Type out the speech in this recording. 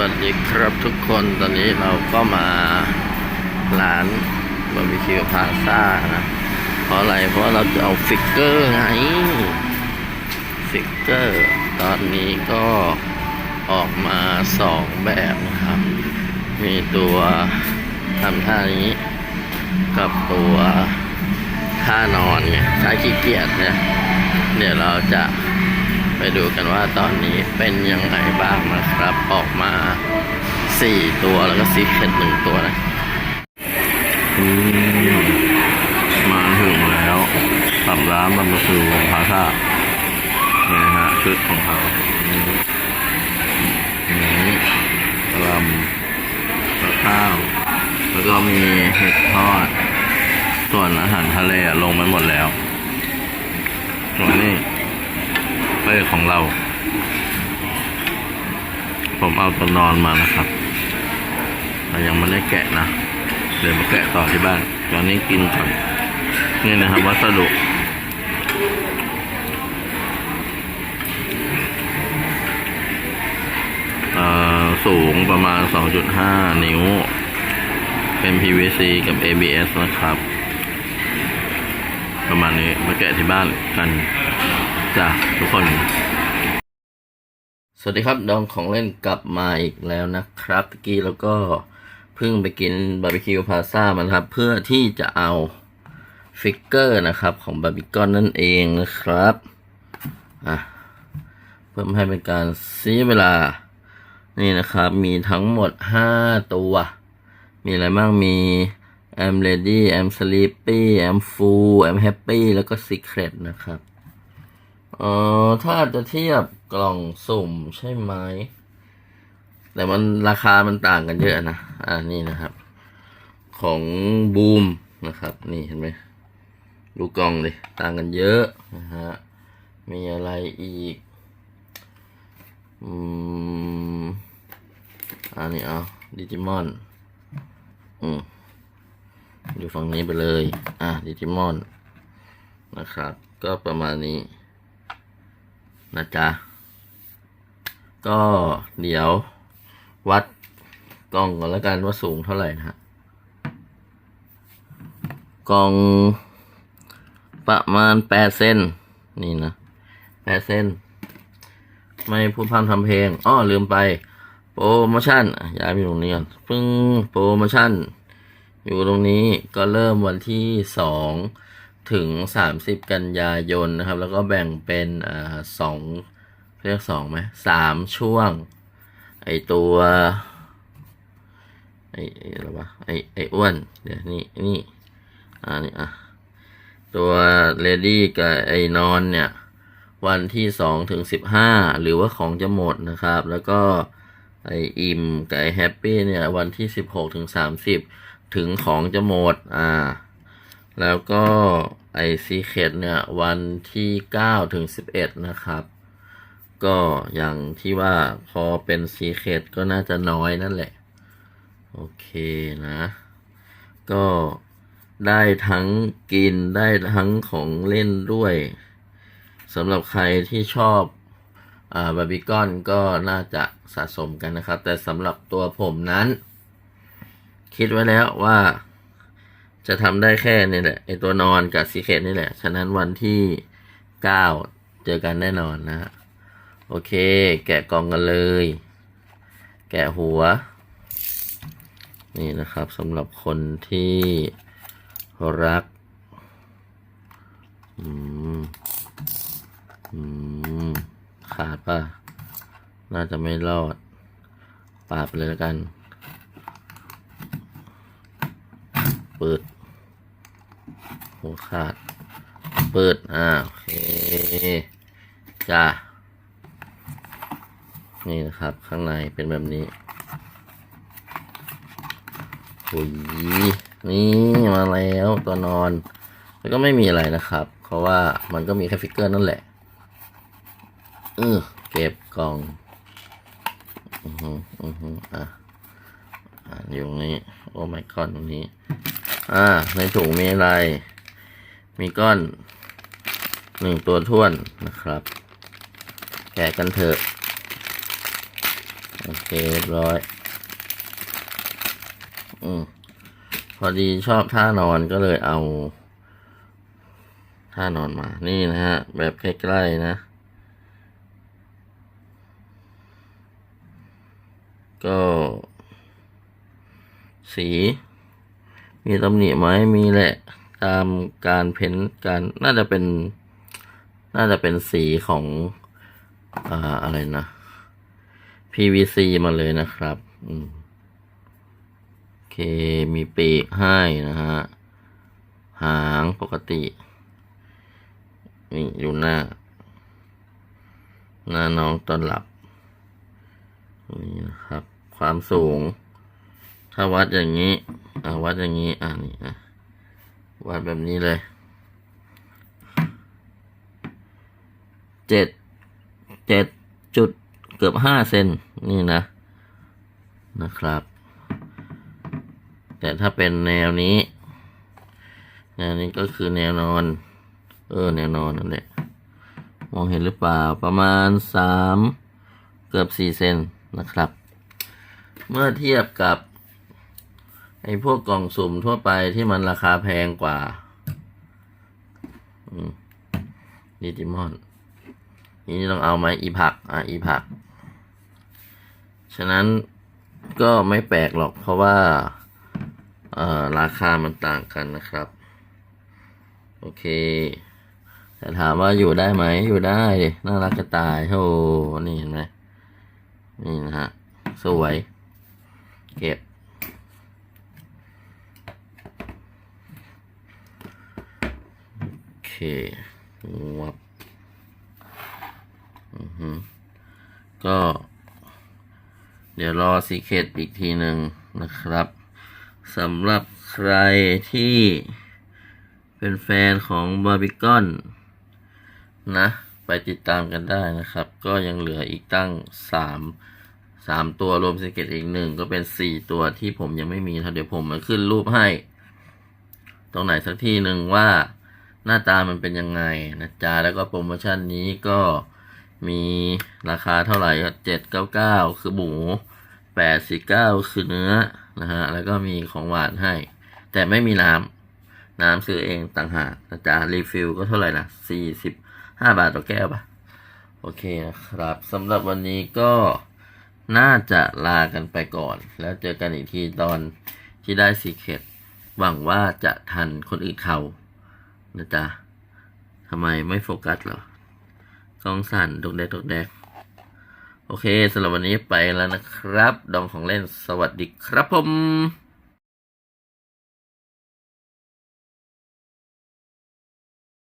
วัสดีครับทุกคนตอนนี้เราก็มาร้านบาร์บีคิวพาซ่านะเพราะอะไรเพราะเราจะเอาฟิกเกอร์ไงฟิกเกอร์ ตอนนี้ก็ออกมาสองแบบนะครับ มีตัวทำท่านี้ กับตัวท่านอนเนี่ยถ้าขี้เกียจเนี่ยเดี๋ยวเราจะ ไปดูกันว่าตอนนี้เป็นยังไงบ้างนะครับ ออกมาสี่ตัวแล้วก็ซีเคทหนึ่งตัวนะมาถึงแล้วสำร้านบรรพคือพาซ่านี่นะฮะชุดของเขานี่นี่กระลำข้าว แล้วก็มีเห็ดทอด ส่วนอาหารทะเลอะลงไปหมดแล้วส่วนนี้ เป้ของเรา ผมเอาตัวนอนมานะครับแต่ยังไม่ได้แกะนะ เดี๋ยวมาแกะต่อที่บ้าน ตอนนี้กินก่อน นี่นะครับวัสดุสูงประมาณ 2.5 นิ้ว เป็น PVC กับ ABS นะครับ ประมาณนี้มาแกะที่บ้านกัน จ้ะทุกคน สวัสดีครับดองของเล่นกลับมาอีกแล้วนะครับตะกี้แล้วก็เพิ่งไปกินบาร์บีคิวพาซ่ามานครับ เพื่อที่จะเอาฟิกเกอร์นะครับ ของบาร์บีคอนนั่นเองนะครับอะเพื่อไม่ให้เป็นการเสียเวลา นี่นะครับ มีทั้งหมด 5 ตัว มีอะไรบ้างมี I'm ready I'm sleepy I'm full I'm happy แล้วก็ secret นะครับ อ่อถ้าจะเทียบกล่องสุ่มใช่ไหมแต่มันราคามันต่างกันเยอะนะอ่านี่นะครับ ของบูมนะครับ นี่เห็นไหมดูกล่องเลยต่างกันเยอะนะฮะมีอะไรอีกอืมอันนี้เอาดิจิมอนอืมอยู่ฝั่งนี้ไปเลย อะดิจิมอนนะครับ ก็ประมาณนี้ นะจ๊ะ ก็เดี๋ยววัดกล่องก่อนแล้วกันว่าสูงเท่าไหร่นะฮะกล่องประมาณแปดเซนนี่นะแปดเซนไม่พูดพร่ำทำเพลงอ้อลืมไป โปรโมชั่นอย้ายไปตรงนี้ก่อนปึ้งโปรโมชั่น อยู่ตรงนี้ก็เริ่มวันที่สอง ถึงสามสิบกันยายนนะครับ แล้วก็แบ่งเป็นอ่าสองเรียกสองไหมสามช่วง ไอตัวไอไออะไรวะไอไออ้วนเดี๋ยวนี่นี่อ่านี่อะตัวเลดี้กับไอนอนเนี่ย วันที่สองถึงสิบห้าหรือว่าของจะหมดนะครับ แล้วก็ไออิมกับไอแฮปปี้เนี่ย วันที่สิบหกถึงสามสิบถึงของจะหมดอ่า แล้วก็ไอซีเคดเนี่ย วันที่เก้าถึงสิบเอ็ดนะครับ ก็อย่างที่ว่าพอเป็นซีเคดก็น่าจะน้อยนั่นแหละ โอเคนะ ก็ได้ทั้งกินได้ทั้งของเล่นด้วยสำหรับใครที่ชอบอ่าบาร์บีคอนก็น่าจะสะสมกันนะครับ แต่สำหรับตัวผมนั้น คิดไว้แล้วว่า จะทำได้แค่นี่แหละไอตัวนอนกับซีเคทนี่แหละ ฉะนั้นวันที่เก้าเจอกันแน่นอนนะฮะโอเค แกะกล่องกันเลย แกะหัว นี่นะครับสำหรับคนที่รัก อืม อืม ขาดป่ะ น่าจะไม่รอด ปาดไปเลยแล้วกัน เปิด หัวขาด เปิด อ่า โอเค จ้า นี่นะครับ ข้างในเป็นแบบนี้หุยนี่มาแล้วตัวนอน แล้วก็ไม่มีอะไรนะครับ เพราะว่ามันก็มีแค่ฟิกเกอร์นั่นแหละ เออเก็บกล่อง อือฮึอือฮึอะอะอยู่ตรงนี้ โอ้ไม่ก้อนตรงนี้ อ่า ในถุงมีอะไร มีก้อนหนึ่งตัวท้วนนะครับ แกะกันเถอะ โอเคเรียบร้อย อืมพอดีชอบท่านอนก็เลยเอา ท่านอนมา นี่นะฮะ แบบใกล้ๆนะ ก็ สี มีตำหนิไหมมีแหละ ตามการเพ้นท์การน่าจะเป็น น่าจะเป็นสีของอ่าอะไรนะ PVC มาเลยนะครับอืมโอเคมีปีกให้นะฮะ หางปกติ นี่อยู่หน้า หน้าน้องตอนหลับ นี่นะครับ ความสูง ถ้าวัดอย่างนี้ อ่าวัดอย่างนี้ อ่านี่อะ วัดแบบนี้เลยเจ็ดเจ็ดจุดเกือบห้าเซนนี่นะนะครับ แต่ถ้าเป็นแนวนี้ แนวนี้ก็คือแนวนอน เออ แนวนอนนั่นแหละมองเห็นหรือเปล่าประมาณสามเกือบสี่เซนนะครับ เมื่อเทียบกับ อ้พวกกล่องสุ่มทั่วไปที่มันราคาแพงกว่าอืมดิจิมอนนี่ต้องเอาไหมอีผัก อะ อีผัก ฉะนั้นก็ไม่แปลกหรอกเพราะว่าเอ่อราคามันต่างกันนะครับ โอเคแต่ถามว่าอยู่ได้ไหมอยู่ได้น่ารักจะตายโธ่นี่เห็นไหมนี่นะฮะ สวย เก็บ โอเค วับอือฮึก็ เดี๋ยวรอสีเคตอีกทีหนึ่งนะครับสำหรับใครที่เป็นแฟนของบาร์บีคอนนะ ไปติดตามกันได้นะครับ ก็ยังเหลืออีกตั้งสามสามตัวรวมสีเคตอีกหนึ่งก็เป็นสี่ตัวที่ผมยังไม่มีนะเดี๋ยวผมมาขึ้นรูปให้ ตรงไหนสักที่หนึ่งว่า หน้าตามันเป็นยังไงนะจ๊ะแล้วก็โปรโมชั่นนี้ก็มีราคาเท่าไหร่เจ็ดเก้าเก้าคือหมูแปดสี่เก้าคือเนื้อนะฮะแล้วก็มีของหวานให้ แต่ไม่มีน้ำน้ำซื้อเองต่างหากนะจ๊ะรีฟิลก็เท่าไหร่นะสี่สิบห้าบาทต่อแก้วปะโอเคนะครับสำหรับวันนี้ก็น่าจะลากันไปก่อน แล้วเจอกันอีกทีตอนที่ได้สีเคตหวังว่าจะทันคนอื่นเขา นะจ๊ะทำไมไม่โฟกัสเหรอกล้องสั่นดกแดกดกแดกโอเคสำหรับวันนี้ไปแล้วนะครับ ดองของเล่นสวัสดีครับผม